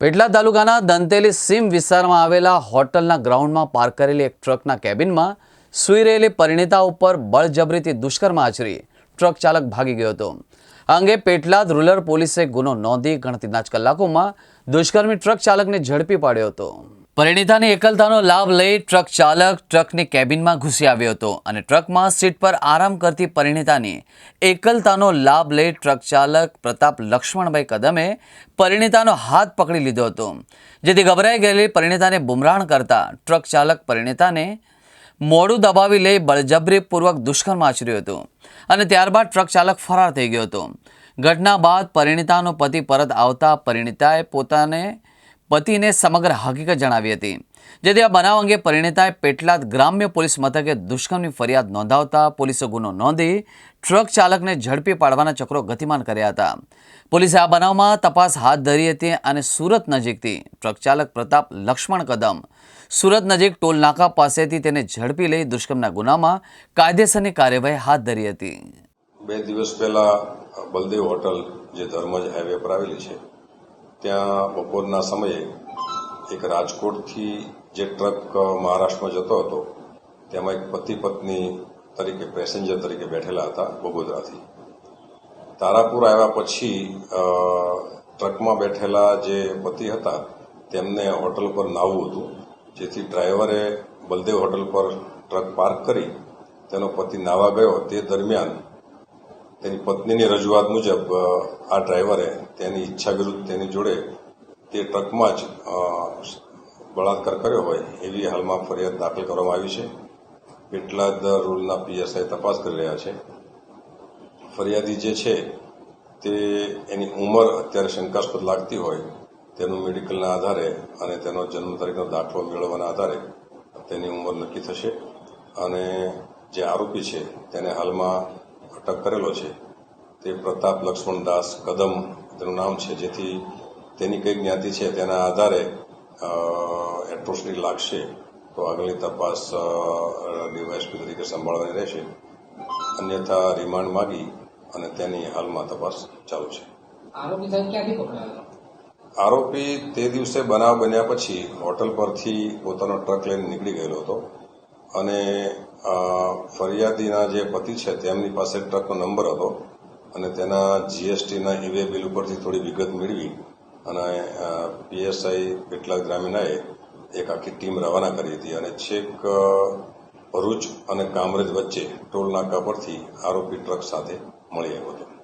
પેટલા તાલુકાના દંતેલી સીમ વિસ્તારમાં આવેલા હોટલના ગ્રાઉન્ડમાં પાર્ક કરેલી એક ટ્રકના કેબિનમાં સૂઈ રહેલી પરિણીતા ઉપર બળજબરીથી દુષ્કર્મ આચરી ટ્રક ચાલક ભાગી ગયો હતો. આ અંગે પેટલાદ રૂરલ પોલીસે ગુનો નોંધી ગણતરીના જ કલાકોમાં દુષ્કર્મી ટ્રક ચાલકને ઝડપી પાડ્યો હતો. પરિણીતાની એકલતાનો લાભ લઈ ટ્રક ચાલક ટ્રકની કેબિનમાં ઘૂસી આવ્યો હતો અને ટ્રકમાં સીટ પર આરામ કરતી પરિણીતાની એકલતાનો લાભ લઈ ટ્રક ચાલક પ્રતાપ લક્ષ્મણભાઈ કદમે પરિણીતાનો હાથ પકડી લીધો હતો. જેથી ગભરાઈ ગયેલી પરિણીતાને બુમરાણ કરતા ટ્રક ચાલક પરિણીતાને મોડું દબાવી લઈ બળજબરીપૂર્વક દુષ્કર્મ આચર્યું હતું અને ત્યારબાદ ટ્રક ચાલક ફરાર થઈ ગયો હતો. ઘટના બાદ પરિણીતાનો પતિ પરત આવતા પરિણીતાએ પોતાને પતિને સમગ્ર હકીકત જણાવી હતી. જેથી આ બનાવ અંગે પરિણીતાએ પેટલાદ ગ્રામ્ય પોલીસ મથકે દુષ્કર્મની ફરિયાદ નોંધાવતા પોલીસે ગુનો નોંધી ટ્રક ચાલકને ઝડપી પાડવાના ચક્રો ગતિમાન કર્યા હતા. પોલીસે આ બનાવમાં તપાસ હાથ ધરી હતી અને સુરત નજીકથી ટ્રક ચાલક પ્રતાપ લક્ષ્મણ કદમ સુરત નજીક ટોલ નાકા પાસેથી તેને ઝડપી લઈ દુષ્કર્મના ગુનામાં કાયદેસરની કાર્યવાહી હાથ ધરી હતી. બે દિવસ પહેલા બલદેવ હોટલ જે ધર્મજ હાઈવે પર આવેલી છે ત્યાં બપોરના સમયે એક રાજકોટથી જે ટ્રક મહારાષ્ટ્રમાં જતો હતો, તેમાં એક પતિ પત્ની તરીકે, પેસેન્જર તરીકે બેઠેલા હતા બગોદરાથી તારાપુર આવ્યા પછી ટ્રકમાં બેઠેલા જે પતિ હતા, તેમને હોટલ પર નાહવું હતું, જેથી ડ્રાઈવરે બલદેવ હોટલ પર ટ્રક પાર્ક કરી, તેનો પતિ નાવા ગયો. તે દરમિયાન તેની પત્નીની રજૂઆત મુજબ આ ડ્રાઈવરે તેની ઈચ્છા વિરુદ્ધ તેની જોડે તે ટ્રકમાં જ બળાત્કાર કર્યો હોય એવી હાલમાં ફરિયાદ દાખલ કરવામાં આવી છે. પેટલાદ રૂલના પીએસઆઈ તપાસ કરી રહ્યા છે. ફરિયાદી જે છે તે એની ઉંમર અત્યારે શંકાસ્પદ લાગતી હોય તેનું મેડિકલના આધારે અને તેનો જન્મ તારીખનો દાખલો મેળવવાના આધારે તેની ઉંમર નક્કી થશે. અને જે આરોપી છે તેને હાલમાં અટક કરેલો છે. તે પ્રતાપ લક્ષ્મણદાસ કદમ તેનું નામ છે જેથી તેની કઈ જ્ઞાતિ છે તેના આધારે એટ્રોસિટી લાગશે. તો આગળની તપાસ ડીવાયએસપી તરીકે સંભાળવાની રહેશે. અન્યથા રિમાન્ડ માગી અને તેની હાલમાં તપાસ ચાલુ છે. આરોપી તે દિવસે બનાવ બન્યા પછી હોટલ પરથી પોતાનો ટ્રક લઈને નીકળી ગયેલો હતો. અને ફરિયાદીના જે પતિ છે તેમની પાસે ટ્રકનો નંબર હતો અને તેના જીએસટીના ઈવે બિલ ઉપરથી થોડી વિગત મેળવી અને પીએસઆઈ કેટલાક ગ્રામીણાએ એક આખી ટીમ રવાના કરી હતી અને છેક ભરૂચ અને કામરેજ વચ્ચે ટોલ નાકા પરથી આરોપી ટ્રક સાથે મળી આવ્યો હતો.